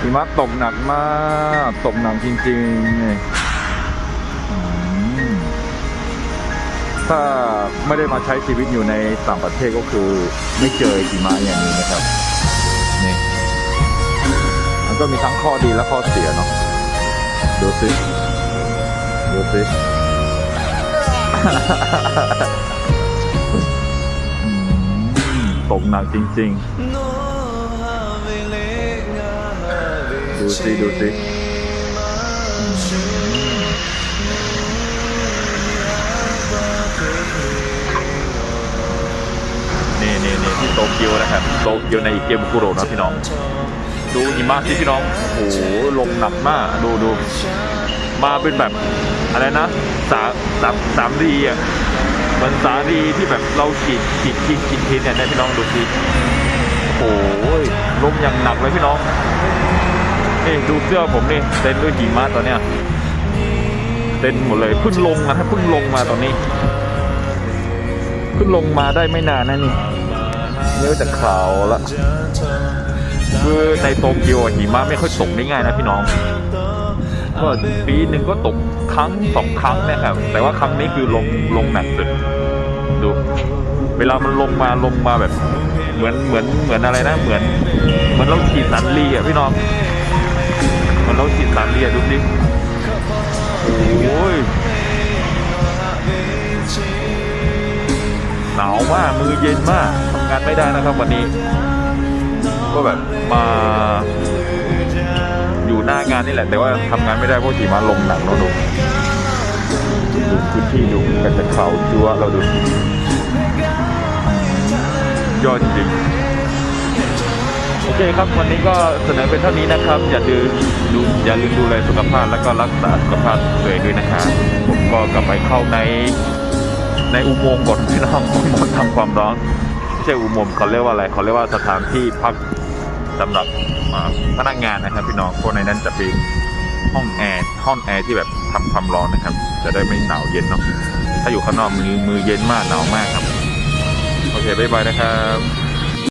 หิมะตกหนักมาก ตกหนักจริงๆนี่ถ้าไม่ได้มาใช้ชีวิตอยู่ในต่างประเทศก็คือ ไม่เจอหิมะอย่างนี้นะครับนี่มันก็มีทั้งข้อดีและข้อเสียเนาะดูสิดูสิตกหนักจริง ๆ ดูสิดูสินี่นี่นี่ที่โตเกียวนะครับโตเกียวในอิเกมกุโรนะพี่น้อง ดูหิมะสิพี่น้องโอ้โหลงหนักมากดูดูมาเป็นแบบอะไรนะสามสามสามดีอะเหมันสาดีที่แบบเราขีดขีดขีดขีดเนี่ยนะพี่น้องดูสิโอ้โหลมอย่างหนักเลยพี่น้อง นี่ดูเสื้อผมนี่เต็นด้วยหิมะตอนเนี้ยเต็นหมดเลยเพิ่งลงนะถ้าเพิ่งลงมาตอนนี้เพิ่งลงมาได้ไม่นานนะนี่เนื้อจากขาวละคือในโตเกียวหิมะไม่ค่อยตกได้ง่ายนะพี่น้องก็ปีหนึ่งก็ตกครั้งสองครั้งนะครับแต่ว่าครั้งนี้คือลงลงหนักสุดดู เวลามันลงมาลงมาแบบ เหมือนเหมือนเหมือนอะไรนะเหมือน เหมือนเราฉีดสันลีอะพี่น้อง เหมือนเราฉีดสันลีอะดูสิโอ้ยหนาวมากมือเย็นมากทำงานไม่ได้นะครับวันนี้ ก็แบบมาอยู่หน้างานนี่แหละ แต่ว่าทำงานไม่ได้เพราะหิมะลงหนักเราดูดูพื้นที่ดูกันจะเขาจัวเราดูยอดจริง เคครับ วันนี้ก็เสนอเป็นเท่านี้นะครับ อย่าลืมดูอย่าลืมดูแลสุขภาพแล้วก็รักษาสุขภาพตัวเองด้วยนะครับผมก็กลับไปเข้าในในอุโมงค์ก่อนพี่น้องอุโมงค์ทำความร้อนไม่ใช่อุโมงค์เขาเรียกว่าอะไรเขาเรียกว่าสถานที่พักสำหรับพนักงานนะครับ พี่น้องเพราะในนั้นจะเป็นห้องแอร์ห้องแอร์ที่แบบทำความร้อนนะครับ จะได้ไม่หนาวเย็นเนาะถ้าอยู่ข้างนอกมือมือเย็นมากหนาวมากครับ โอเคบ๊ายบายนะครับ